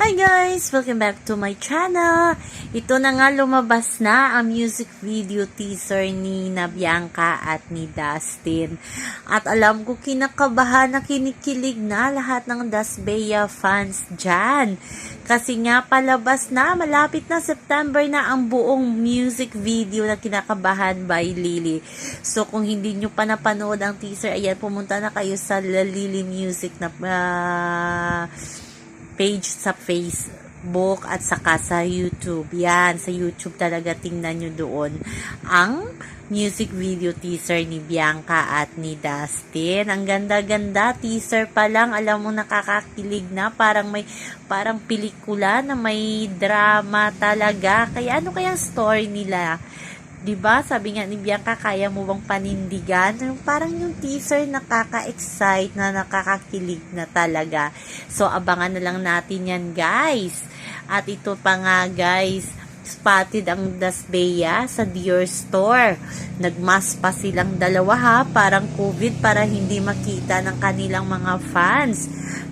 Hi guys! Welcome back to my channel! Ito na nga lumabas na ang music video teaser ni na Bianca at ni Dustin. At alam ko kinakabahan na kinikilig na lahat ng Dasbeya fans dyan. Kasi nga palabas na, malapit na September na ang buong music video na kinakabahan by Lily. So kung hindi nyo pa napanood ang teaser, ayan, pumunta na kayo sa Lily Music na ah, page sa Facebook at saka sa YouTube. Yan, sa YouTube talaga tingnan nyo doon ang music video teaser ni Bianca at ni Dustin. Ang ganda-ganda, teaser pa lang, alam mo nakakakilig na, parang may parang pelikula na may drama talaga. Kaya ano kayang story nila? 'Di ba? Sabi nga ni Bianca, kaya mo bang panindigan? Parang yung teaser nakaka-excite na nakakakilig na talaga. So abangan na lang natin 'yan, guys. At ito pa nga, guys, spotted ang Dasbeya sa Dior store. Nagmas pa silang dalawa ha, parang COVID para hindi makita ng kanilang mga fans.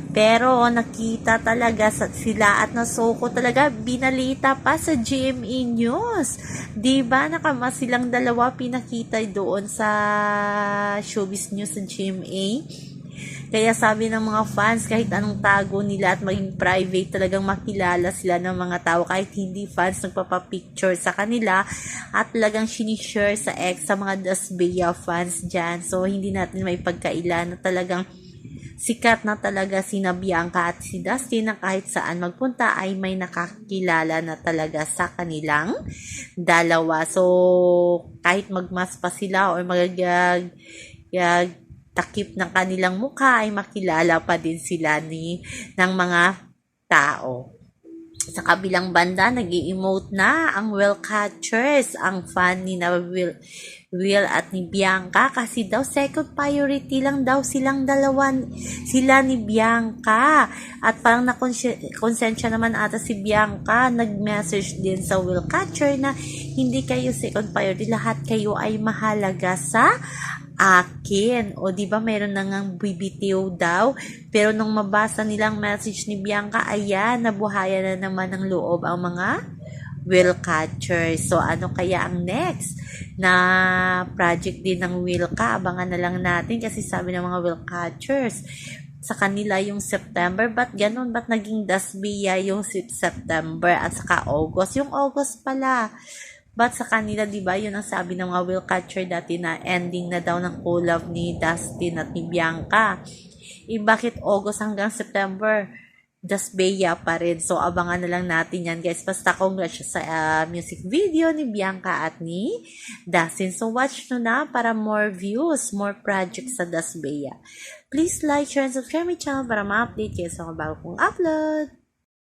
Pero nakita talaga sa sila at nasoko talaga binalita pa sa GMA News. 'Di ba nakama silang dalawa pinakita doon sa Showbiz News sa GMA. Kaya sabi ng mga fans, kahit anong tago nila at maging private, talagang makilala sila ng mga tao. Kahit hindi fans, nagpapapicture sa kanila at talagang sinishare sa ex sa mga Dasbeya fans dyan. So, hindi natin may pagkaila na talagang sikat na talaga si Bianca at si Dustin na kahit saan magpunta ay may nakakilala na talaga sa kanilang dalawa. So, kahit magmas pa sila or magagag yag, takip ng kanilang mukha ay makilala pa din sila ni ng mga tao. Sa kabilang banda, nag emote na ang Will Catchers, ang fan ni na Will, Will at ni Bianca. Kasi daw second priority lang daw silang dalawa sila ni Bianca. At parang nakonsensya naman ata si Bianca. Nag-message din sa Will Catcher na hindi kayo second priority lahat kayo ay mahalaga sa akin. O, di ba meron na ngang bibitiw daw? Pero nung mabasa nilang message ni Bianca, ayan, nabuhayan na naman ng loob ang mga will catchers. So, ano kaya ang next na project din ng will ka? Abangan na lang natin kasi sabi ng mga will catchers, sa kanila yung September. Ba't ganun? Ba't naging Dasbia yung September at saka August? Yung August pala. But sa kanila, di ba, yun ang sabi ng mga will catcher dati na ending na daw ng collab ni Dustin at ni Bianca. Eh, bakit August hanggang September? Dasbeya pa rin. So, abangan na lang natin yan, guys. Basta congrats sa uh, music video ni Bianca at ni Dustin. So, watch nyo na para more views, more projects sa Dasbeya. Please like, share, and subscribe my channel para ma-update kayo sa mga bago kong upload.